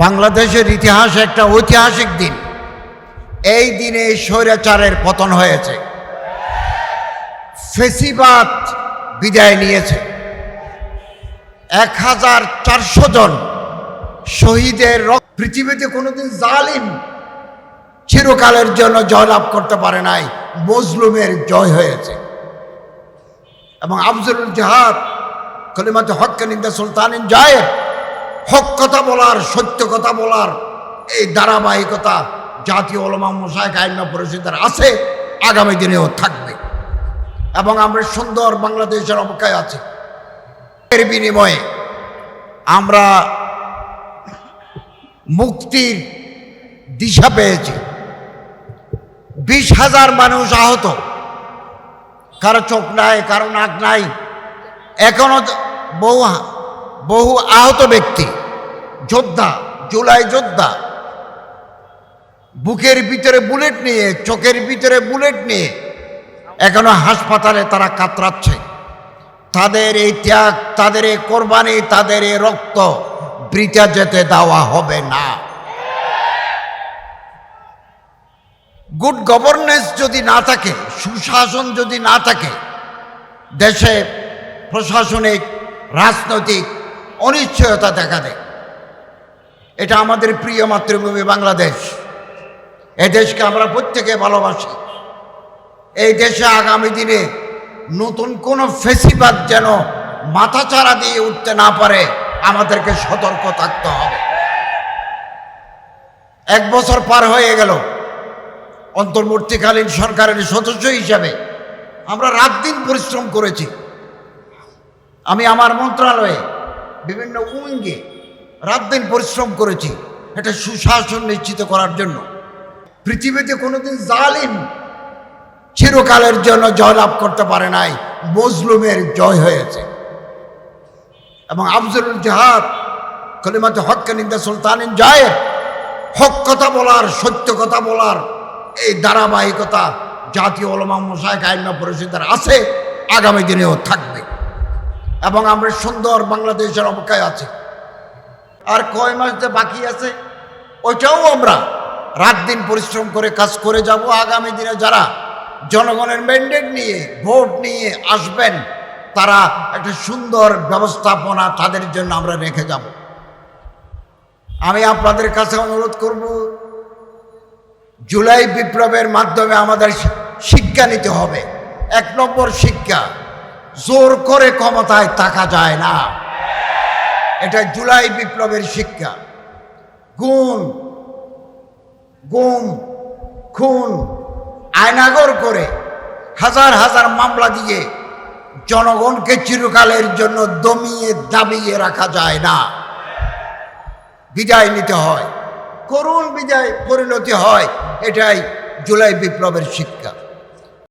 বাংলাদেশের ইতিহাস একটা ঐতিহাসিক দিন। এই দিনে স্বৈরাচারের পতন হয়েছে। ফেসিবাদ বিদায় নিয়েছে। এক হাজার চারশো জন শহীদের পৃথিবীতে কোনোদিন জালিম চিরকালের জন্য জয়লাভ করতে পারে নাই। মজলুমের জয় হয়েছে। এবং আফজলুল জাহাদ কলিমাতে নিন্দা সুলতানিন জয়ের হক কথা বলার, সত্য কথা বলার, এই ধারাবাহিকতা জাতীয় ওলমা মোশাইক আইমা পরিষদের আছে, আগামী দিনেও থাকবে। এবং আমরা সুন্দর বাংলাদেশের অপেক্ষায় আছি। এর বিনিময়ে আমরা মুক্তির দিশা পেয়েছি। বিশ হাজার মানুষ আহত। কারও চোখ নাই, কারও নাক নাই। এখনও তো বহু বহু আহত ব্যক্তি, যোদ্ধা, জুলাই যোদ্ধা, বুকের ভিতরে বুলেট নিয়ে, চোখের ভিতরে বুলেট নিয়ে এখনও হাসপাতালে তারা কাতরাচ্ছে। তাদের এই ত্যাগ, তাদের এই কোরবানি, তাদের এই রক্ত বৃথা যেতে দেওয়া হবে না। গুড গভর্নেন্স যদি না থাকে, সুশাসন যদি না থাকে, দেশে প্রশাসনিক, রাজনৈতিক অনিশ্চয়তা দেখা দেয়। এটা আমাদের প্রিয় মাতৃভূমি বাংলাদেশ। এ দেশকে আমরা প্রত্যেকে ভালোবাসি। এই দেশে আগামী দিনে নতুন কোনো ফেসিবাদ যেন মাথাচাড়া দিয়ে উঠতে না পারে, আমাদেরকে সতর্ক থাকতে হবে। এক বছর পার হয়ে গেল। অন্তর্বর্তীকালীন সরকারের সদস্য হিসাবে আমরা রাত দিন পরিশ্রম করেছি। আমি আমার মন্ত্রণালয়ে বিভিন্ন উইঙ্গে রাত দিন পরিশ্রম করেছি এটা সুশাসন নিশ্চিত করার জন্য। পৃথিবীতে কোনোদিন জালিম চিরকালের জন্য জয়লাভ করতে পারে নাই, মজলুমের জয় হয়েছে। এবং আফজলুল জাহাদ, কলিমাতে হককে নিন্দা সুলতানিন জয়ের হক কথা বলার, সত্য কথা বলার এই ধারাবাহিকতা জাতীয় ওলমা মোশাইক আইমা পরিষদের আছে, আগামী দিনেও থাকবে। এবং আমরা সুন্দর বাংলাদেশের অপেক্ষায় আছি। আর কয় মাস যে বাকি আছে, ওইটাও আমরা রাত দিন পরিশ্রম করে কাজ করে যাব। আগামী দিনে যারা জনগণের ম্যান্ডেট নিয়ে, ভোট নিয়ে আসবেন, তারা একটা সুন্দর ব্যবস্থাপনা তাদের জন্য আমরা রেখে যাব। আমি আপনাদের কাছে অনুরোধ করব, জুলাই বিপ্লবের মাধ্যমে আমাদের শিক্ষা নিতে হবে। এক নম্বর শিক্ষা জোর করে ক্ষমতায় থাকা যায় না। এটা জুলাই বিপ্লবের শিক্ষা। গুণ, গুম, খুন, আয়নাগর করে হাজার হাজার মামলা দিয়ে জনগণকে চিরকালের জন্য দমিয়ে দাবিয়ে রাখা যায় না। বিদায় নিতে হয়। করুণ বিদায় পরিণতি হয়। এটাই জুলাই বিপ্লবের শিক্ষা।